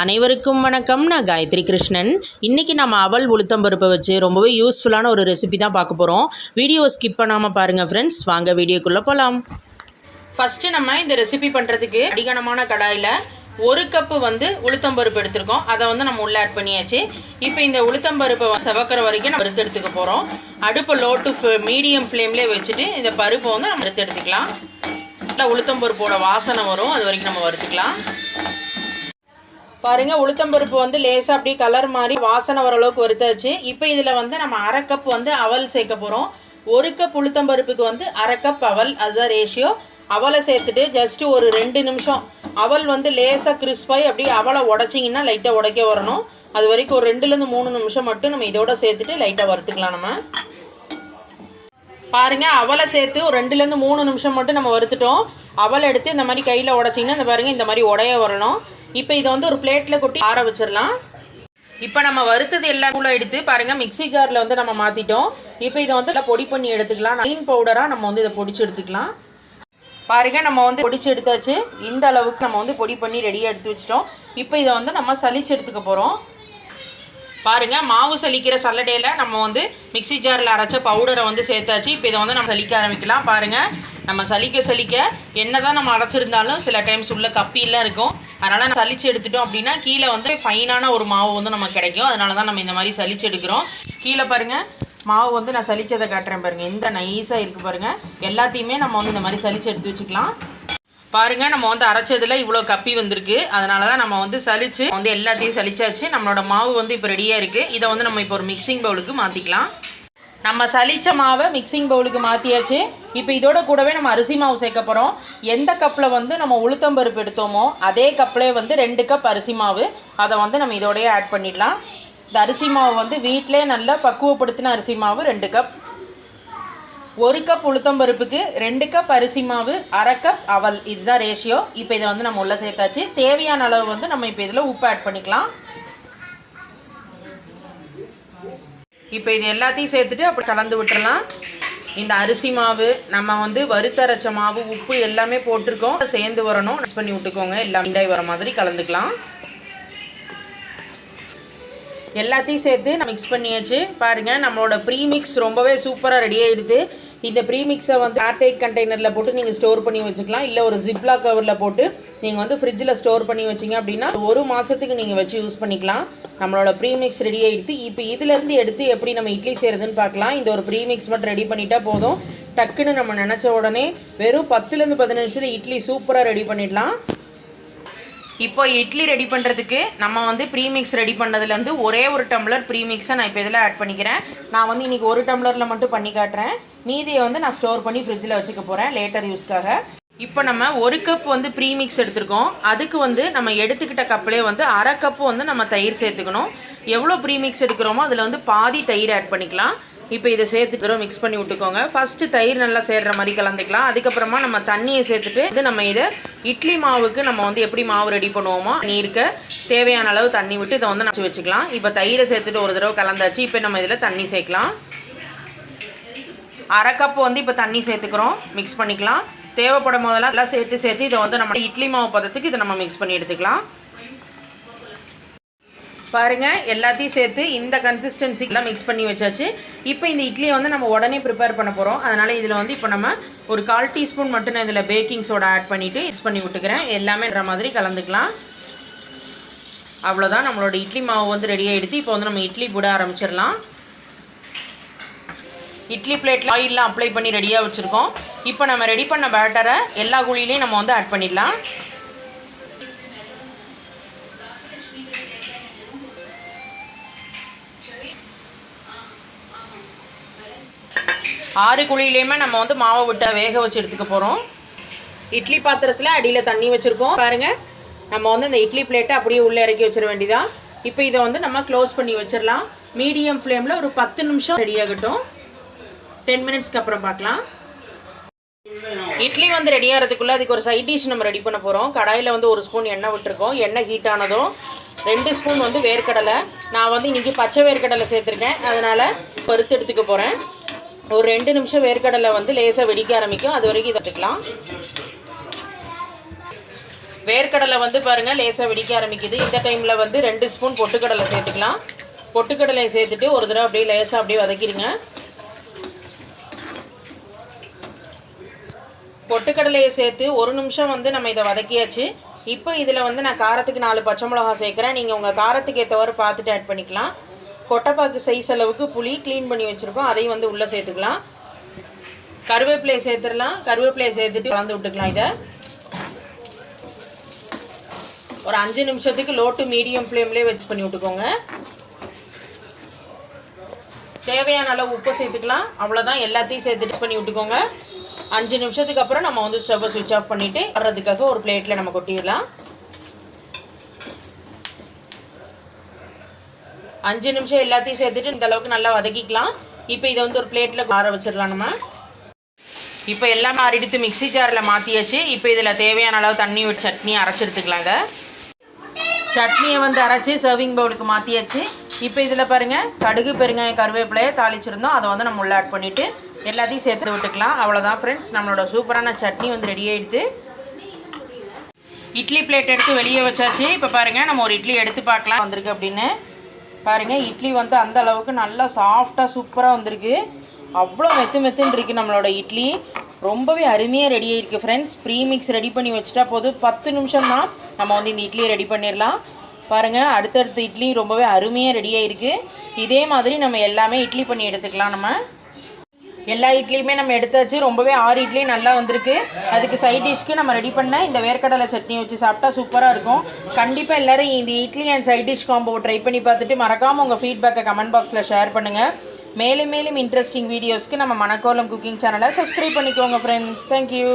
அனைவருக்கும் வணக்கம். நான் காயத்ரி கிருஷ்ணன். இன்றைக்கி நம்ம அவல் உளுத்தம் பருப்பை வச்சு ரொம்பவே யூஸ்ஃபுல்லான ஒரு ரெசிபி தான் பார்க்க போகிறோம் வீடியோ ஸ்கிப் பண்ணாமல் பாருங்கள் ஃப்ரெண்ட்ஸ் வாங்க வீடியோக்குள்ளே போகலாம் ஃபஸ்ட்டு நம்ம இந்த ரெசிபி பண்ணுறதுக்கு அடிகனமான கடாயில் ஒரு கப்பு வந்து உளுத்தம் பருப்பு எடுத்திருக்கோம். அதை வந்து நம்ம உள்ளே ஆட் பண்ணியாச்சு. இப்போ இந்த உளுத்தம் பருப்பை செவக்கிற வரைக்கும் நம்ம வறுத்து எடுத்துக்க போகிறோம் அடுப்பை லோ டு மீடியம் ஃப்ளேம்லேயே வச்சுட்டு இந்த பருப்பை வந்து நம்ம வறுத்து எடுத்துக்கலாம். நல்லா உளுத்தம் பருப்போட வாசனை வரும். அது வரைக்கும் நம்ம வறுத்துக்கலாம். பாருங்க உளுத்தம்பருப்பு வந்து லேசாக அப்படியே கலர் மாதிரி வாசனை வர அளவுக்கு வறுத்தாச்சு. இப்போ இதில் வந்து நம்ம அரை கப் வந்து அவல் சேர்க்க போகிறோம் ஒரு கப் உளுத்தம்பருப்புக்கு வந்து அரை கப் அவல் அதுதான் ரேஷியோ அவலை சேர்த்துட்டு ஜஸ்ட்டு ஒரு ரெண்டு நிமிஷம் அவல் வந்து லேசாக கிறிஸ்பாய் அப்படியே அவலை உடச்சிங்கன்னா லைட்டாக உடைக்க வரணும். அது வரைக்கும் ஒரு ரெண்டுலேருந்து மூணு நிமிஷம் மட்டும் நம்ம இதோட சேர்த்துட்டு லைட்டாக வறுத்துக்கலாம் நம்ம. பாருங்க அவலை சேர்த்து ஒரு ரெண்டுலேருந்து மூணு நிமிஷம் மட்டும் நம்ம வறுத்துட்டோம். அவலை எடுத்து இந்த மாதிரி கையில் உடச்சிங்கன்னா இந்த பாருங்க இந்த மாதிரி உடைய வரணும். இப்போ இதை வந்து ஒரு பிளேட்டில் கொட்டி ஆற வச்சிடலாம் இப்போ நம்ம வறுத்தது எல்லாம் கூட எடுத்து பாருங்கள் மிக்ஸி ஜாரில் வந்து நம்ம மாற்றிட்டோம் இப்போ இதை வந்து பொடி பண்ணி எடுத்துக்கலாம். நைன் பவுடராக நம்ம வந்து இதை பொடிச்சு எடுத்துக்கலாம். பாருங்க நம்ம வந்து பொடிச்சு எடுத்தாச்சு. இந்த அளவுக்கு நம்ம வந்து பொடி பண்ணி ரெடியாக எடுத்து வச்சிட்டோம். இப்போ இதை வந்து நம்ம சலிச்சு எடுத்துக்க போகிறோம் பாருங்க மாவு சலிக்கிற சல்லடையில் நம்ம வந்து மிக்ஸி ஜாரில் அரைச்ச பவுடரை வந்து சேர்த்தாச்சு. இப்போ இதை வந்து நம்ம சலிக்க ஆரம்பிக்கலாம். பாருங்கள் நம்ம சலிக்க சலிக்க என்ன தான் நம்ம அரைச்சிருந்தாலும் சில டைம்ஸ் உள்ள கப்பிலாம் இருக்கும். அதனால் நான் சலிச்சு எடுத்துட்டோம் அப்படின்னா கீழே வந்து ஃபைனான ஒரு மாவு வந்து நமக்கு கிடைக்கும். அதனால தான் நம்ம இந்த மாதிரி சலிச்சு எடுக்கிறோம். கீழே பாருங்க மாவு வந்து நான் சலிச்சதை காட்டுறேன் பாருங்க. இந்த நைஸாக இருக்குது பாருங்க. எல்லாத்தையுமே நம்ம வந்து இந்த மாதிரி சலிச்சு எடுத்து வச்சுக்கலாம். பாருங்க நம்ம வந்து அரைச்சதுல இவ்வளோ கப்பி வந்திருக்கு. அதனால தான் நம்ம வந்து சலிச்சு வந்து எல்லாத்தையும் சலிச்சாச்சு நம்மளோட மாவு வந்து இப்போ ரெடியாக இருக்குது இதை வந்து நம்ம இப்போ ஒரு மிக்சிங் பவுலுக்கு மாற்றிக்கலாம் நம்ம சலிச்ச மாவை மிக்சிங் பவுலுக்கு மாற்றியாச்சு இப்போ இதோட கூடவே நம்ம அரிசி மாவு சேர்க்க போகிறோம் எந்த கப்பில் வந்து நம்ம உளுத்தம்பருப்பு எடுத்தோமோ அதே கப்லேயே வந்து ரெண்டு கப் அரிசி மாவு. அதை வந்து நம்ம இதோடய ஆட் பண்ணிடலாம். இந்த அரிசி மாவு வந்து வீட்டிலே நல்லா பக்குவப்படுத்தின அரிசி மாவு ரெண்டு கப் ஒரு கப் உளுத்தம்பருப்புக்கு ரெண்டு கப் அரிசி மாவு அரை கப் அவல். இதுதான் ரேஷியோ இப்போ இதை வந்து நம்ம உள்ளே சேர்த்தாச்சு. தேவையான அளவு வந்து நம்ம இப்போ இதில் உப்பு ஆட் பண்ணிக்கலாம். இப்போ இது எல்லாத்தையும் சேர்த்துட்டு அப்படி கலந்து விட்டுறலாம். இந்த அரிசி மாவு நம்ம வந்து வறுத்தரைச்ச மாவு உப்பு எல்லாமே போட்டிருக்கோம். சேர்ந்து வரணும். மிக்ஸ் பண்ணி விட்டுக்கோங்க. எல்லாம் மிண்டாய் வர மாதிரி கலந்துக்கலாம். எல்லாத்தையும் சேர்த்து நான் மிக்ஸ் பண்ணியாச்சு. பாருங்கள் நம்மளோட ப்ரீமிக்ஸ் ரொம்பவே சூப்பராக ரெடி ஆகிடுது இந்த ப்ரீமிக்ஸை வந்து ஏர்டைட் கண்டெய்னரில் போட்டு நீங்கள் ஸ்டோர் பண்ணி வச்சுக்கலாம். இல்லை ஒரு ஜிப்லா கவரில் போட்டு நீங்கள் வந்து ஃப்ரிட்ஜில் ஸ்டோர் பண்ணி வச்சிங்க அப்படின்னா ஒரு மாதத்துக்கு நீங்கள் வச்சு யூஸ் பண்ணிக்கலாம். நம்மளோட ப்ரீமிக்ஸ் ரெடி ஆகிடுது இப்போ இதுலேருந்து எடுத்து எப்படி நம்ம இட்லி செய்கிறதுன்னு பார்க்கலாம். இந்த ஒரு ப்ரீமிக்ஸ் மட்டும் ரெடி பண்ணிட்டா போதும். டக்குன்னு நம்ம நினச்ச உடனே வெறும் பத்துலேருந்து பதினஞ்சு நிமிஷத்தில் இட்லி சூப்பராக ரெடி பண்ணிடலாம். இப்போ இட்லி ரெடி பண்ணுறதுக்கு நம்ம வந்து ப்ரீமிக்ஸ் ரெடி பண்ணதுலேருந்து ஒரே ஒரு டம்ளர் ப்ரீமிக்ஸை நான் இப்போ இதில் ஆட் பண்ணிக்கிறேன். நான் வந்து இன்றைக்கி ஒரு டம்ளரில் மட்டும் பண்ணி காட்டுறேன். மீதியை வந்து நான் ஸ்டோர் பண்ணி ஃப்ரிட்ஜில் வச்சுக்க போகிறேன் லேட்டர் யூஸ்க்காக இப்போ நம்ம ஒரு கப் வந்து ப்ரீமிக்ஸ் எடுத்துருக்கோம். அதுக்கு வந்து நம்ம எடுத்துக்கிட்ட கப்லேயே வந்து அரை கப்பு வந்து நம்ம தயிர் சேர்த்துக்கணும். எவ்வளோ ப்ரீமிக்ஸ் எடுக்கிறோமோ அதில் வந்து பாதி தயிர் ஆட் பண்ணிக்கலாம். இப்போ இதை சேர்த்துக்கிறோம் மிக்ஸ் பண்ணி விட்டுக்கோங்க. ஃபஸ்ட்டு தயிர் நல்லா சேர்கிற மாதிரி கலந்துக்கலாம். அதுக்கப்புறமா நம்ம தண்ணியை சேர்த்துட்டு இது நம்ம இதை இட்லி மாவுக்கு நம்ம வந்து எப்படி மாவு ரெடி பண்ணுவோமோ நீருக்கு தேவையான அளவு தண்ணி விட்டு இதை வந்து நச்சு வச்சுக்கலாம். இப்போ தயிரை சேர்த்துட்டு ஒரு தடவை கலந்தாச்சு. இப்போ நம்ம இதில் தண்ணி சேர்க்கலாம். அரை கப் வந்து இப்போ தண்ணி சேர்த்துக்கிறோம். மிக்ஸ் பண்ணிக்கலாம். தேவைப்படும் போதெல்லாம் எல்லாம் சேர்த்து சேர்த்து இதை வந்து நம்ம இட்லி மாவு பதத்துக்கு இதை நம்ம மிக்ஸ் பண்ணி எடுத்துக்கலாம். பாருங்கள் எல்லாத்தையும் சேர்த்து இந்த கன்சிஸ்டன்சிக்கெல்லாம் மிக்ஸ் பண்ணி வச்சாச்சு. இப்போ இந்த இட்லியை வந்து நம்ம உடனே ப்ரிப்பேர் பண்ண போகிறோம் அதனால் இதில் வந்து இப்போ நம்ம ஒரு கால் டீஸ்பூன் மட்டும் நான் இதில் பேக்கிங் சோடா ஆட் பண்ணிவிட்டு மிக்ஸ் பண்ணி விட்டுக்கிறேன். எல்லாமேன்ற மாதிரி கலந்துக்கலாம். அவ்வளோதான் நம்மளோட இட்லி மாவு வந்து ரெடி ஆகிடுது இப்போ வந்து நம்ம இட்லி போட ஆரம்பிச்சிடலாம். இட்லி பிளேட்டில் ஆயிலெலாம் அப்ளை பண்ணி ரெடியாக வச்சுருக்கோம். இப்போ நம்ம ரெடி பண்ண பேட்டரை எல்லா குழிலையும் நம்ம வந்து ஆட் பண்ணிடலாம். ஆறு குழியிலையுமே நம்ம வந்து மாவை விட்டு வேக வச்சு எடுத்துக்க போகிறோம் இட்லி பாத்திரத்தில் அடியில் தண்ணி வச்சுருக்கோம். பாருங்கள் நம்ம வந்து இந்த இட்லி பிளேட்டை அப்படியே உள்ளே இறக்கி வச்சிட வேண்டியதான் இப்போ இதை வந்து நம்ம க்ளோஸ் பண்ணி வச்சிடலாம். மீடியம் ஃப்ளேமில் ஒரு பத்து நிமிஷம் ரெடி ஆகட்டும். டென் மினிட்ஸ்க்கு அப்புறம் பார்க்கலாம். இட்லி வந்து ரெடி ஆகிறதுக்குள்ளே அதுக்கு ஒரு சைட் டிஷ் நம்ம ரெடி பண்ண போகிறோம் கடாயில் வந்து ஒரு ஸ்பூன் எண்ணெய் விட்டுருக்கோம். எண்ணெய் ஹீட் ஆனதும் ரெண்டு ஸ்பூன் வந்து வேர்க்கடலை. நான் வந்து இன்றைக்கி பச்சை வேர்க்கடலை சேர்த்துருக்கேன். அதனால் பருத்து எடுத்துக்க போகிறேன் ஒரு ரெண்டு நிமிஷம் வேர்க்கடலை வந்து லேசாக வெடிக்க ஆரம்பிக்கும். அது வரைக்கும் தட்டுக்கலாம் வேர்க்கடலை வந்து பாருங்கள் லேசாக வெடிக்க ஆரம்பிக்குது. இந்த டைமில் வந்து ரெண்டு ஸ்பூன் பொட்டுக்கடலை சேர்த்துக்கலாம். பொட்டுக்கடலையை சேர்த்துட்டு ஒரு தடவை அப்படியே லேசாக அப்படியே வதக்கிடுங்க. பொட்டுக்கடலையை சேர்த்து ஒரு நிமிஷம் வந்து நம்ம இதை வதக்கியாச்சு. இப்போ இதில் வந்து நான் காரத்துக்கு நாலு பச்சை மிளகா சேர்க்குறேன். நீங்கள் உங்கள் காரத்துக்கு ஏற்றவாறு பார்த்துட்டு ஆட் பண்ணிக்கலாம். கொட்டைப்பாக்கு சைஸ் அளவுக்கு புளி க்ளீன் பண்ணி வச்சுருக்கோம். அதையும் வந்து உள்ளே சேர்த்துக்கலாம். கருவேப்பிலையை சேர்த்துடலாம். கருவேப்பிலையை சேர்த்துட்டு கலந்து விட்டுக்கலாம் இதை. ஒரு அஞ்சு நிமிஷத்துக்கு லோ டு மீடியம் ஃப்ளேம்லேயே வச்சு பண்ணி விட்டுக்கோங்க. தேவையான அளவு உப்பு சேர்த்துக்கலாம். அவ்வளோதான் எல்லாத்தையும் சேர்த்துட்டு பண்ணி விட்டுக்கோங்க. அஞ்சு நிமிஷத்துக்கு அப்புறம் நம்ம வந்து ஸ்டவ்வை சுவிட்ச் ஆஃப் பண்ணிவிட்டு வர்றதுக்காக ஒரு பிளேட்டில் நம்ம கொட்டிடலாம். அஞ்சு நிமிஷம் எல்லாத்தையும் சேர்த்துட்டு இந்த அளவுக்கு நல்லா வதக்கிக்கலாம். இப்போ இதை வந்து ஒரு பிளேட்டில் ஆற வச்சிடலாம் நம்ம. இப்போ எல்லாமே அரிடித்து மிக்ஸி ஜாரில் மாற்றியாச்சு இப்போ இதில் தேவையான அளவு தண்ணி ஒரு சட்னி அரைச்சி எடுத்துக்கலாங்க. சட்னியை வந்து அரைச்சி சர்விங் பவுலுக்கு மாற்றியாச்சு இப்போ இதில் பாருங்கள் கடுகு பெருங்காயம் கருவேப்பிலையை தாளிச்சிருந்தோம். அதை வந்து நம்ம உள்ளே ஆட் பண்ணிவிட்டு எல்லாத்தையும் சேர்த்து விட்டுக்கலாம். அவ்வளோதான் ஃப்ரெண்ட்ஸ் நம்மளோட சூப்பரான சட்னி வந்து ரெடி ஆகிடுது இட்லி பிளேட் எடுத்து வெளியே வச்சாச்சு. இப்போ பாருங்கள் நம்ம ஒரு இட்லி எடுத்து பார்க்கலாம். வந்திருக்கு அப்படின்னு. பாருங்கள் இட்லி வந்து அந்த அளவுக்கு நல்லா சாஃப்டாக சூப்பராக வந்திருக்கு. அவ்வளோ மெத்து மெத்துன்னு இருக்குது நம்மளோட இட்லி. ரொம்பவே அருமையாக ரெடி ஆகிருக்கு ஃப்ரெண்ட்ஸ் ப்ரீ மிக்ஸ் ரெடி பண்ணி வச்சுட்டா போதும். பத்து நிமிஷம் தான் நம்ம வந்து இந்த இட்லியை ரெடி பண்ணிடலாம். பாருங்கள் அடுத்தடுத்த இட்லி ரொம்பவே அருமையாக ரெடி ஆகிருக்கு இதே மாதிரி நம்ம எல்லாமே இட்லி பண்ணி எடுத்துக்கலாம் நம்ம. எல்லா இட்லியுமே நம்ம எடுத்தாச்சு ரொம்பவே ஆறு இட்லி நல்லா வந்திருக்கு. அதுக்கு சைட் டிஷ்க்கு நம்ம ரெடி பண்ண இந்த வேர்க்கடலை சட்னி வச்சு சாப்பிட்டா சூப்பராக இருக்கும். கண்டிப்பாக எல்லோரும் இந்த idli and side dish combo try பண்ணி பார்த்துட்டு மறக்காமல் உங்கள் ஃபீட்பேக்கை கமெண்ட் பாக்ஸில் ஷேர் பண்ணுங்கள் மேலும் மேலும் இன்ட்ரெஸ்டிங் வீடியோஸ்க்கு நம்ம மணக்கோலம் குக்கிங் சேனலை சப்ஸ்கிரைப் பண்ணிக்கோங்க ஃப்ரெண்ட்ஸ் தேங்க்யூ